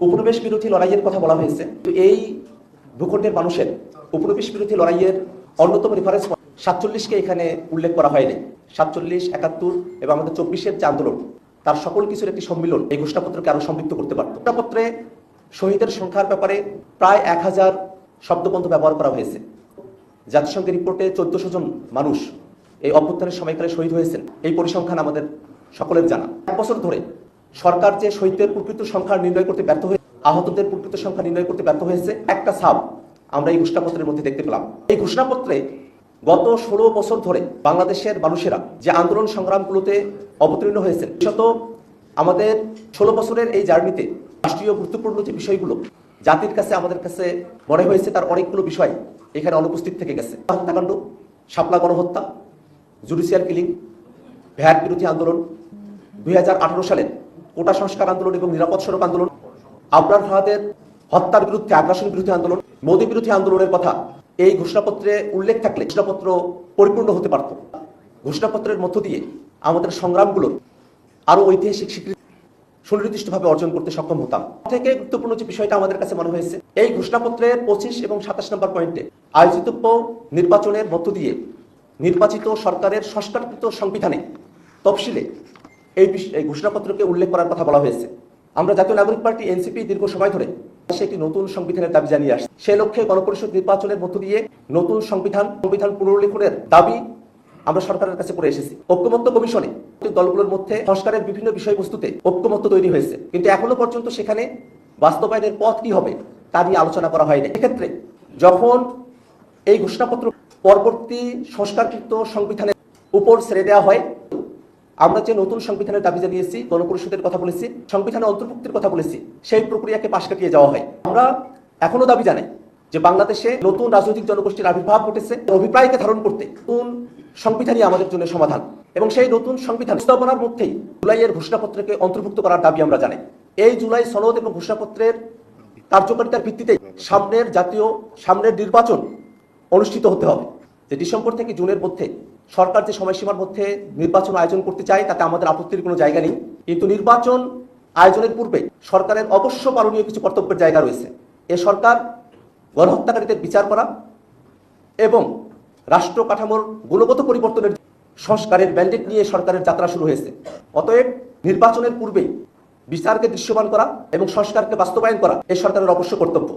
উপনিবেশ বিরোধী লড়াইয়ের কথা বলা হয়েছে। তো এই ভূখণ্ডের মানুষের উপনিবেশ বিরোধী লড়াইয়ের অন্যতম রেফারেন্স সাতচল্লিশকে এখানে উল্লেখ করা হয়নি। সাতচল্লিশ, একাত্তর এবং আমাদের চব্বিশের যে আন্দোলন, তার সকল কিছুর একটি সম্মিলন এই ঘোষণাপত্রকে আরও সমৃদ্ধ করতে পারত। ঘোষণাপত্রে শহীদের সংখ্যার ব্যাপারে প্রায় এক হাজার শব্দবন্ধ ব্যবহার করা হয়েছে। জাতিসংঘের রিপোর্টে চোদ্দশো জন মানুষ এই অভ্যুত্থানের সময়কালে শহীদ হয়েছেন। এই পরিসংখ্যান আমাদের সকলের জানা। এক বছর ধরে সরকার যে শহীদদের প্রকৃত সংখ্যা নির্ণয় করতে ব্যর্থ হয়ে আহতদের প্রকৃত সংখ্যা নির্ণয় করতে ব্যর্থ হয়েছে, একটা সাব আমরা এই ঘোষণাপত্রের মধ্যে দেখতে পেলাম। এই ঘোষণাপত্রে গত ষোলো বছর ধরে বাংলাদেশের মানুষেরা যে আন্দোলন সংগ্রামগুলোতে অবতীর্ণ হয়েছেন, বিশেষত আমাদের ষোলো বছরের এই জার্নিতে রাষ্ট্রীয় গুরুত্বপূর্ণ যে বিষয়গুলো, জাতির কাছে আমাদের কাছে মনে হয়েছে তার অনেকগুলো বিষয় এখানে অনুপস্থিত থেকে গেছে। হত্যাকাণ্ড, শাপলা গণহত্যা, জুডিশিয়াল কিলিং, ভ্যাট বিরোধী আন্দোলন, দুই সালের কোটা সংস্কার আন্দোলন এবং নিরাপদ সড়ক আন্দোলন আবরার ফাহাদের হত্যার বিরুদ্ধে আগ্রাসন বিরোধী আন্দোলন, মোদী বিরোধী আন্দোলনের কথা, এই ঘোষণাপত্রে উল্লেখ থাকলে ঘোষণাপত্র পরিপূর্ণ হতে পারত। ঘোষণাপত্রের মধ্য দিয়ে আমাদের সংগ্রামগুলোর আরও ঐতিহাসিক স্বীকৃতি সুনির্দিষ্টভাবে অর্জন করতে সক্ষম হতাম। থেকে গুরুত্বপূর্ণ যে বিষয়টা আমাদের কাছে মনে হয়েছে, এই ঘোষণাপত্রের পঁচিশ এবং সাতাশ নম্বর পয়েন্টে আয়োজিতব্য নির্বাচনের মধ্য দিয়ে নির্বাচিত সরকারের সংস্কারকৃত সংবিধানে তফসিলে এই ঘোষণাপত্রকে উল্লেখ করার কথা বলা হয়েছে। আমরা জাতীয় নাগরিক পার্টি, এনসিপি দীর্ঘ সময় ধরে দেশে একটি নতুন সংবিধানের দাবি জানিয়ে আসছে। সে লক্ষ্যে গণপরিষদ নির্বাচনের মধ্য দিয়ে নতুন সংবিধান সংবিধান পুনর্লিখনের দাবি আমরা সরকারের কাছে করে এসেছি। ঐক্যমত্য কমিশনে দলগুলোর মধ্যে সংস্কারের বিভিন্ন বিষয়বস্তুতে ঐক্যমত্য তৈরি হয়েছে। কিন্তু এখনও পর্যন্ত সেখানে বাস্তবায়নের পথ কি হবে, তা নিয়ে আলোচনা করা হয়নি। এক্ষেত্রে যখন এই ঘোষণাপত্র পরবর্তী সংস্কারকৃত সংবিধানের উপর ছেড়ে দেওয়া হয় আমরা যে নতুন সংবিধানের দাবি জানিয়েছি, গণপরিষদের কথা বলেছি, সংবিধানে অন্তর্ভুক্তির কথা বলেছি, সেই প্রক্রিয়াকে পাশ কাটিয়ে যাওয়া হয়। আমরা এখনও দাবি জানাই যে বাংলাদেশে নতুন রাজনৈতিক জনগোষ্ঠীর আবির্ভাব ঘটেছে, অভিপ্রায়কে ধারণ করতে নতুন সংবিধানই আমাদের জন্য সমাধান। এবং সেই নতুন সংবিধান স্থাপনার মধ্যেই জুলাইয়ের ঘোষণাপত্রকে অন্তর্ভুক্ত করার দাবি আমরা জানাই। এই জুলাই সনদ এবং ঘোষণাপত্রের কার্যকারিতার ভিত্তিতে সামনের জাতীয়, সামনের নির্বাচন অনুষ্ঠিত হতে হবে যে ডিসেম্বর থেকে জুনের মধ্যে সরকার যে সময়সীমার মধ্যে নির্বাচন আয়োজন করতে চায়, তাতে আমাদের আপত্তির কোনো জায়গা নেই। কিন্তু নির্বাচন আয়োজনের পূর্বে সরকারের অবশ্য পালনীয় কিছু কর্তব্যের জায়গা রয়েছে। এ সরকার গণহত্যাকারীদের বিচার করা এবং রাষ্ট্র কাঠামোর গুণগত পরিবর্তনের সংস্কারের ব্যান্ডেট নিয়ে সরকারের যাত্রা শুরু হয়েছে। অতএব নির্বাচনের পূর্বেই বিচারকে দৃশ্যমান করা এবং সংস্কারকে বাস্তবায়ন করা এই সরকারের অবশ্য কর্তব্য।